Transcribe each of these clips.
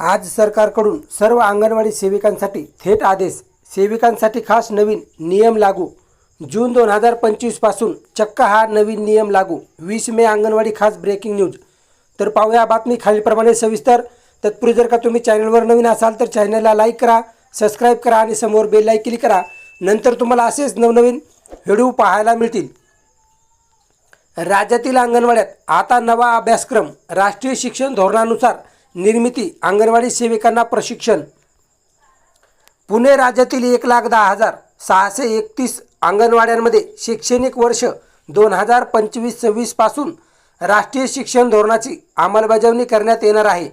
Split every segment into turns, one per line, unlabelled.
आज सरकारकडून सर्व अंगणवाडी सेविकांसाठी थेट आदेश. सेविकांसाठी खास नवीन नियम लागू. जून दोन हजार पंचवीसपासून चक्क हा नवीन नियम लागू. वीस मे अंगणवाडी खास ब्रेकिंग न्यूज. तर पाहूया बातमी खालीलप्रमाणे सविस्तर. तत्पूर्वी जर का तुम्ही चॅनलवर नवीन असाल तर चॅनलला लाईक करा सबस्क्राईब करा आणि समोर बेल लाईक क्लिक करा. नंतर तुम्हाला असेच नवनवीन व्हिडिओ पाहायला मिळतील. राज्यातील अंगणवाड्यात आता नवा अभ्यासक्रम. राष्ट्रीय शिक्षण धोरणानुसार निर्मिती अंगणवाडी सेविकांना प्रशिक्षण. पुणे राज्यातील एक लाख दहा हजार सहाशे एकतीस अंगणवाड्यांमध्ये शैक्षणिक वर्ष दोन हजार पंचवीस सव्वीसपासून राष्ट्रीय शिक्षण धोरणाची अंमलबजावणी करण्यात येणार आहे.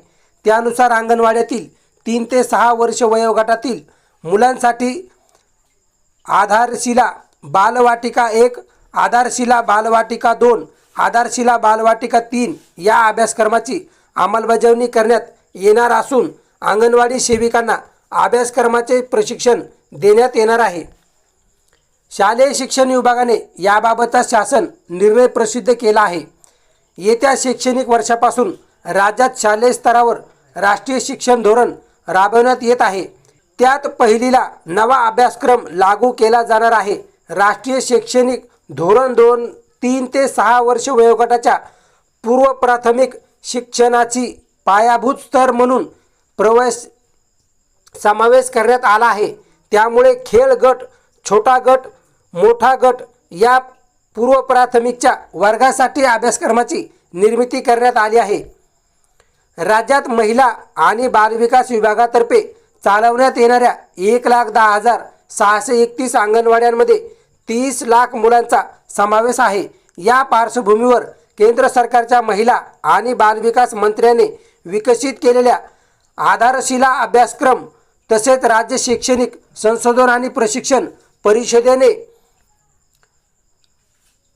त्यानुसार अंगणवाड्यातील तीन ते सहा वर्ष वयोगटातील मुलांसाठी आधारशिला बालवाटिका एक आधारशिला बालवाटिका दोन आधारशिला बालवाटिका तीन या अभ्यासक्रमाची अंमलबजावणी करण्यात येणार असून अंगणवाडी सेविकांना अभ्यासक्रमाचे प्रशिक्षण देण्यात येणार आहे. शालेय शिक्षण विभागाने याबाबतचा शासन निर्णय प्रसिद्ध केला आहे. येत्या शैक्षणिक वर्षापासून राज्यात शालेय स्तरावर राष्ट्रीय शिक्षण धोरण राबवण्यात येत आहे. त्यात पहिलीला नवा अभ्यासक्रम लागू केला जाणार आहे. राष्ट्रीय शैक्षणिक धोरण दोन तीन ते सहा वर्ष वयोगटाच्या पूर्व प्राथमिक शिक्षणाची पायाभूत स्तर म्हणून प्रवेश समावेश करण्यात आला आहे. त्यामुळे खेळ गट छोटा गट मोठा गट या पूर्व प्राथमिकच्या वर्गासाठी अभ्यासक्रमाची निर्मिती करण्यात आली आहे. राज्यात महिला आणि बालविकास विभागातर्फे चालवण्यात येणाऱ्या एक लाख दहा हजार सहाशे एकतीस अंगणवाड्यांमध्ये तीस लाख मुलांचा समावेश आहे. या पार्श्वभूमीवर केंद्र सरकारच्या महिला आणि बालविकास मंत्र्याने विकसित केलेल्या आधारशिला अभ्यासक्रम तसेच राज्य शैक्षणिक संशोधन आणि प्रशिक्षण परिषदेने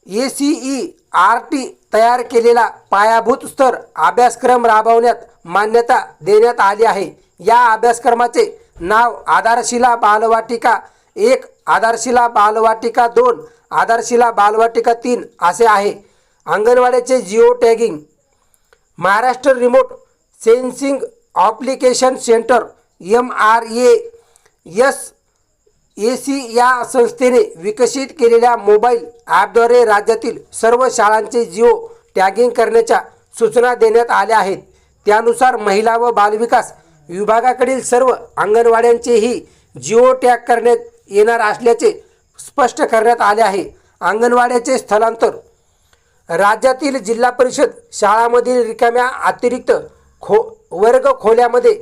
A C E R T तयार केलेला पायाभूत स्तर अभ्यासक्रम राबवण्यात मान्यता देण्यात आली आहे. या अभ्यासक्रमाचे नाव आधारशिला बालवाटिका एक आधारशिला बालवाटिका दोन आधारशिला बालवाटिका तीन असे आहे. अंगणवाड्याचे geo tagging Maharashtra remote sensing application centre M R A S A C या संस्थेने विकसित केलेल्या मोबाईल ॲपद्वारे राज्यातील सर्व शाळांचे जिओ टॅगिंग करण्याच्या सूचना देण्यात आल्या आहेत. त्यानुसार महिला व बालविकास विभागाकडील सर्व अंगणवाड्यांचेही जिओ टॅग करण्यात येणार असल्याचे स्पष्ट करण्यात आले आहे. अंगणवाड्याचे स्थलांतर राज्यातील जिल्हा परिषद शाळांमधील रिकाम्या अतिरिक्त खो वर्ग खोल्यामध्ये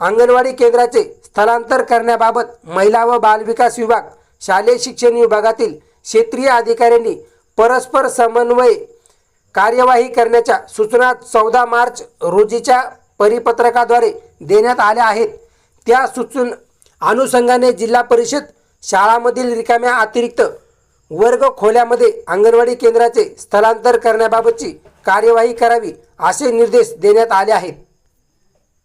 अंगणवाडी केंद्राचे स्थलांतर करण्याबाबत महिला व बालविकास विभाग शालेय शिक्षण विभागातील क्षेत्रीय अधिकाऱ्यांनी परस्पर समन्वय कार्यवाही करण्याच्या सूचना चौदा मार्च रोजीच्या परिपत्रकाद्वारे देण्यात आल्या आहेत. त्या सूचन अनुषंगाने जिल्हा परिषद शाळांमधील रिकाम्या अतिरिक्त वर्ग खोल्यामध्ये अंगणवाडी केंद्राचे स्थलांतर करण्याबाबतची कार्यवाही करावी असे निर्देश देण्यात आले आहेत.